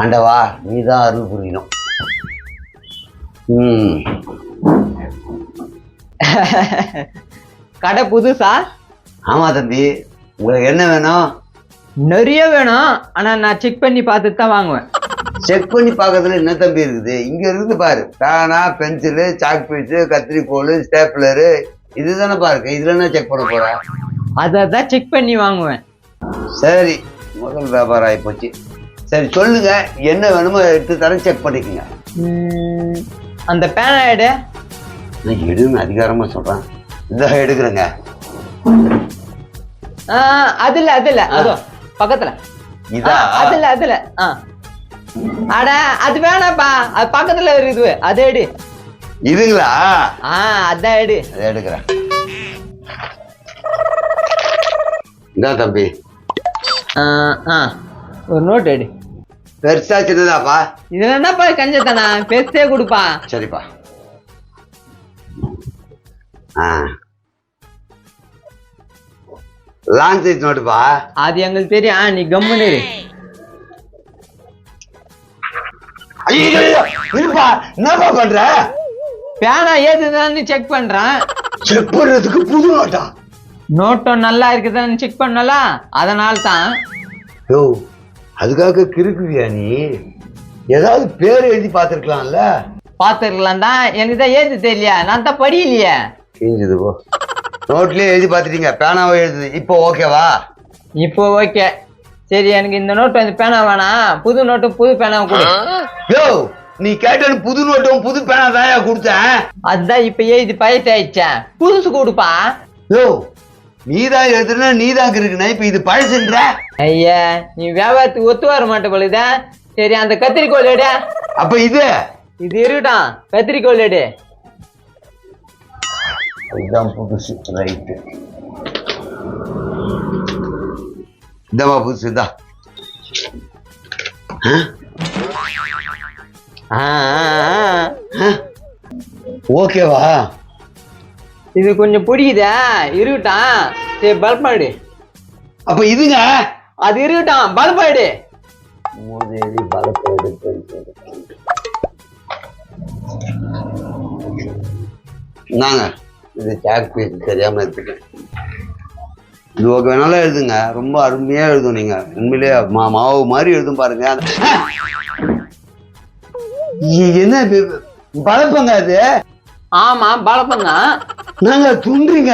ஆண்டவா நீ தான் அருள் புரியணும் ம். கடை புதுசா? ஆமாம் தம்பி. உங்களுக்கு என்ன வேணும்? நிறைய வேணும். ஆனா நான் செக் பண்ணி பார்த்துட்டு தான் வாங்குவேன். செக் பண்ணி பார்க்கறதுல என்ன தம்பி இருக்குது? இங்க இருக்குது பாரு. பேனா பென்சிலு சாக் பீஸு கத்திரிக்கோல் ஸ்டேப்லரு இதுதானே பாருங்க இதுல என்ன செக் பண்ண போற? அதை தான் செக் பண்ணி வாங்குவேன். சரி. முதல் வியாபாரம் ஆகிப்போச்சு சரி சொல்லுங்க. என்ன வேணுமோ எடுத்து தரேன் செக் பண்ணிக்கோங்க. அந்த பேனா எடு. நான் எடுன்னு அதிகாரமா சொல்றேன். இந்த எடுக்கிறேங்க. ஆ, அதுல அதுல. அதோ பக்கத்துல. இதா? ஆ, அதுல அதுல. ஆ. அட அது வேணாப்பா. அது பக்கத்துல இருக்குது அது எடு. இதுங்களா? ஆ அதான் எடு. அதை எடுக்கிறேன். இந்தா தம்பி. ஆ, ஆ. ஒரு நோட் எடு. பெருசா சின்னதாப்பா. இதுல என்னப்பா கஞ்சத்தானா பேசிட்டே கொடுப்பா சரிப்பா. ஆ. லாங் சைஸ் நோட்டுப்பா அது எங்களுக்கு தெரியும். ஆ, நீ கம்முன்னு இரு. ஐயோ இருப்பா. என்னப்பா பண்ற? பேனா ஏதுதான்னு செக் பண்றேன். செக் பண்றதுக்கு புது நோட்டா நோட்டம் நல்லா இருக்குதான்னு செக் பண்ணல? அதனால தான் யோ. அதுக்காக கிறுக்குவியா நீ? ஏதாவது பேர் எழுதி பார்த்துருக்கலாம்ல? பாத்துருக்கலாம் தான் எனக்கு தான் ஏது தெரியலையா? நான் தான் படியிலையே கிழிஞ்சது போ. நோட்லயே எழுதி பார்த்துட்டீங்க. பேனாவை எழுதுது. இப்போ ஓகேவா? இப்போ ஓகே. சரி எனக்கு இந்த நோட்டு வந்து பேனா வேணாம் புது நோட்டு புது பேனா கொடு. யோ நீ கேட்டது புது நோட்டும் புது பேனா தான் கொடுத்தேன். அதுதான் இப்ப எழுதி பயத்து ஆயிடுச்சேன். புதுசு கொடுப்பா. யோ நீ தான் எழுதுனா நீ தான் இருக்குண்ணா இப்ப இது பழசுன்ற? ஐயா நீ வியாபாரத்துக்கு ஒத்து வர மாட்ட பொழுதா சரி அந்த கத்திரிக்கோல் எடு. அப்ப இது? இது இருக்கட்டும். கத்திரிக்கோல் எடு. இதுதான் புதுசு. ரைட்டு. இந்தமா புதுசு இதா. ஓகேவா? இது கொஞ்சம் பிடிக்குதா இருக்கட்டும். சரி பல்ப் எடு அப்ப இதுங்க? அது இருக்கட்டும். பல்ப் எடு மூதேவி எடுத்து நாங்க இது சாக் பீஸ் தெரியாம எடுத்துட்டேன் இது ஓகே வேணாலும் எழுதுங்க. ரொம்ப அருமையா எழுதும் நீங்க. உண்மையிலேயே மா மாவு மாதிரி எழுதும் பாருங்க. என்ன? பழப்பங்க அது? ஆமா தான் நாங்க துண்டுறீங்க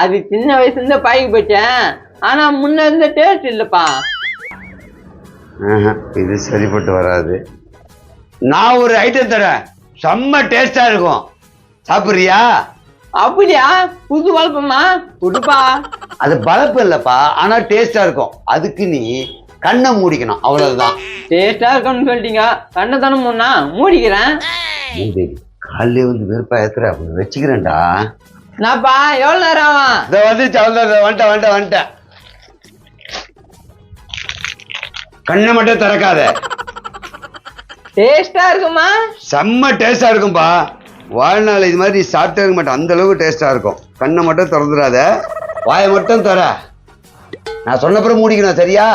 அது சின்ன வயசுல இருந்து பழகி போச்சேன் ஆனா முன்ன இருந்த டேஸ்ட் இல்லப்பா இது சரிப்பட்டு வராது. நான் ஒரு ஐட்டம் தரேன். செம்ம டேஸ்டா இருக்கும். சாப்பிடுறியா? அப்படியா? புது பழப்பமா கொடுப்பா. அது பலப்பு இல்லப்பா ஆனா டேஸ்டா இருக்கும். அதுக்கு நீ கண்ணை மூடிக்கணும். அவ்வளவுதான். டேஸ்டா இருக்கும்னு சொல்லிட்டீங்க. கண்ணை தானே முன்னா மூடிக்கிறேன். காலையிலே வந்து வெறுப்பா ஏத்துற அப்படி வச்சுக்கிறேன்டா. நான்ப்பா எவ்வளவு நேரம்? ஆகும் இதை வந்துச்சு அவ்வளோ வந்துட்டேன் வந்துட்டேன் வந்துட்டேன். கண்ணை மட்டும் திறக்காத. டேஸ்டா இருக்குமா? செம்ம டேஸ்டா இருக்கும்பா. வாழ்நாள் இது மாதிரி சாப்பிட்டே இருக்க மாட்டேன். அந்த அளவுக்கு டேஸ்டா இருக்கும். கண்ணை மட்டும் திறந்துடாத. வாயை மட்டும் தர நான் சொன்னப்புறம் மூடிக்கணும் சரியா?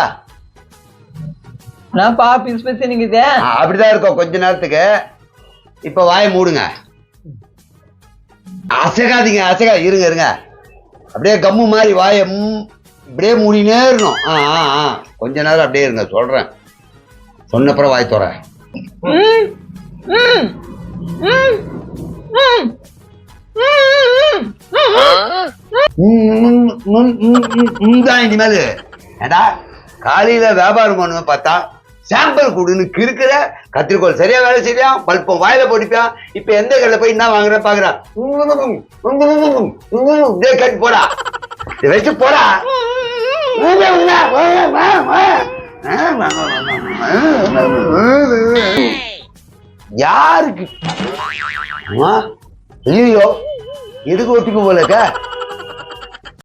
நான்ப்பா பிசு பிசு நிக்குது? ஆ, அப்படிதான் இருக்கும் கொஞ்ச நேரத்துக்கு. இப்ப வாயை மூடுங்க அசைக்காதீங்க அசைக்கா இருங்க இருங்க அப்படியே கம்மு மாதிரி வாயை இப்படியே மூடினே இருக்கணும் ஆ ஆ ஆ கொஞ்ச நேரம் அப்படியே இருங்க சொல்றேன் சொன்னப்புறம் வாய் தோற இனிமேல் ஏடா காலையில வியாபாரம் பண்ணுவேன் பார்த்தா சாம்பிள் கொடுன்னு கிறுக்குற கத்திரிக்கோள் சரியா வேலை செய்யா பல்பம் வாயில போடிப்பான் இப்ப எந்த கடையில போய் என்ன வாங்குற பாக்குறான் கேட்டு கட்டி போடா. இதை வச்சு போடா. யாருக்கு? ஐயோ எதுக்கு ஒத்துக்கு போலக்கா